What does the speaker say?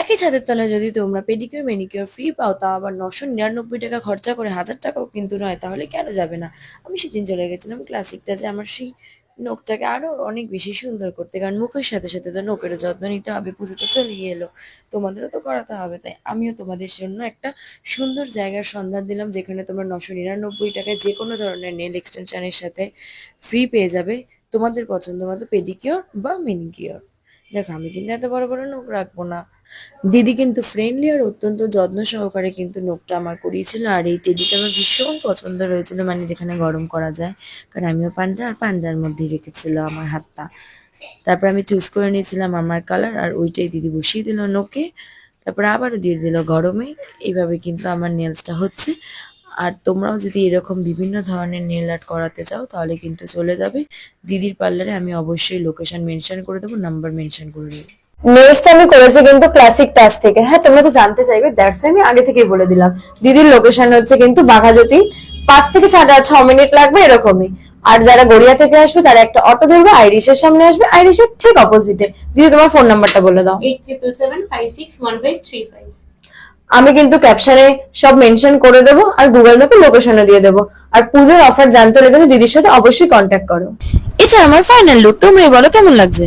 একই ছাদের তলায় যদি তোমরা পেডিকিউর ম্যানিকিউর ফ্রি পাও, তাও আবার নশো নিরানব্বই টাকা খরচা করে হাজার টাকাও কিন্তু নয়, তাহলে কেন যাবে না? আমি সেদিন চলে গেছিলাম ক্লাসিকটা যে আমার সেই নখটাকে আরও অনেক বেশি সুন্দর করতে, কারণ মুখের সাথে সাথে তো নখেরও যত্ন নিতে হবে পুজো তো চলেই এলো। তোমাদেরও তো করাতে হবে, তাই আমিও তোমাদের জন্য একটা সুন্দর জায়গার সন্ধান দিলাম, যেখানে তোমরা নশো নিরানব্বই টাকায় যে কোনো ধরনের নেল এক্সটেনশনের সাথে ফ্রি পেয়ে যাবে তোমাদের পছন্দ মতো পেডিকিওর বা মেনিকিওর দেখো, আমি কিন্তু এত বড় বড় নখ রাখব না। দিদি কিন্তু ফ্রেন্ডলি আর অত্যন্ত যত্ন সহকারে কিন্তু নখটা আমার করিয়েছিল, আর এই টেডিটা আমার ভীষণ পছন্দ হয়েছিল মানে যেখানে গরম করা যায়, কারণ আমিও পাঞ্জা আর পাঞ্জার মধ্যেই রেখেছিল আমার হাতটা। তারপর আমি চুজ করে নিয়েছিলাম আমার কালার আর ওইটাই দিদি বসিয়ে দিল নোকে। তারপর আবারও দিয়ে দিল গরমে। এইভাবে কিন্তু আমার নেলসটা হচ্ছে। আর তোমরাও যদি এরকম বিভিন্ন ধরনের নেল আর্ট করাতে চাও, তাহলে কিন্তু চলে যাবে। দিদির পার্লারে আমি অবশ্যই লোকেশন মেনশন করে দেবো নাম্বার মেনশন করে দেবো। নেক্সট আমি করেছি কিন্তু ক্লাসিক টাচ থেকে। হ্যাঁ তোমরা তো জানতে চাইবে দ্যাটস আমি আগে থেকেই বলে দিলাম। দিদির লোকেশন হচ্ছে কিন্তু বাঘাযতীন পাঁচ থেকে ছ ছ মিনিট লাগবে এরকমই। আর যারা গড়িয়া থেকে আসবে তারা একটা অটো ধরবে আইরিশের সামনে আসবে আইরিশের ঠিক অপোজিটে দিদি তোমার ফোন নাম্বারটা বলে দাও। Eight triple seven five six one five three five আমি কিন্তু ক্যাপশনে সব মেনশন করে দেবো আর গুগল ম্যাপে লোকেশনও দিয়ে দেবো। আর পুজোর অফার জানতে হলে কিন্তু দিদির সাথে অবশ্যই কন্ট্যাক্ট করো। এছাড়া আমার ফাইনাল লুক তোমরাই বলো কেমন লাগছে?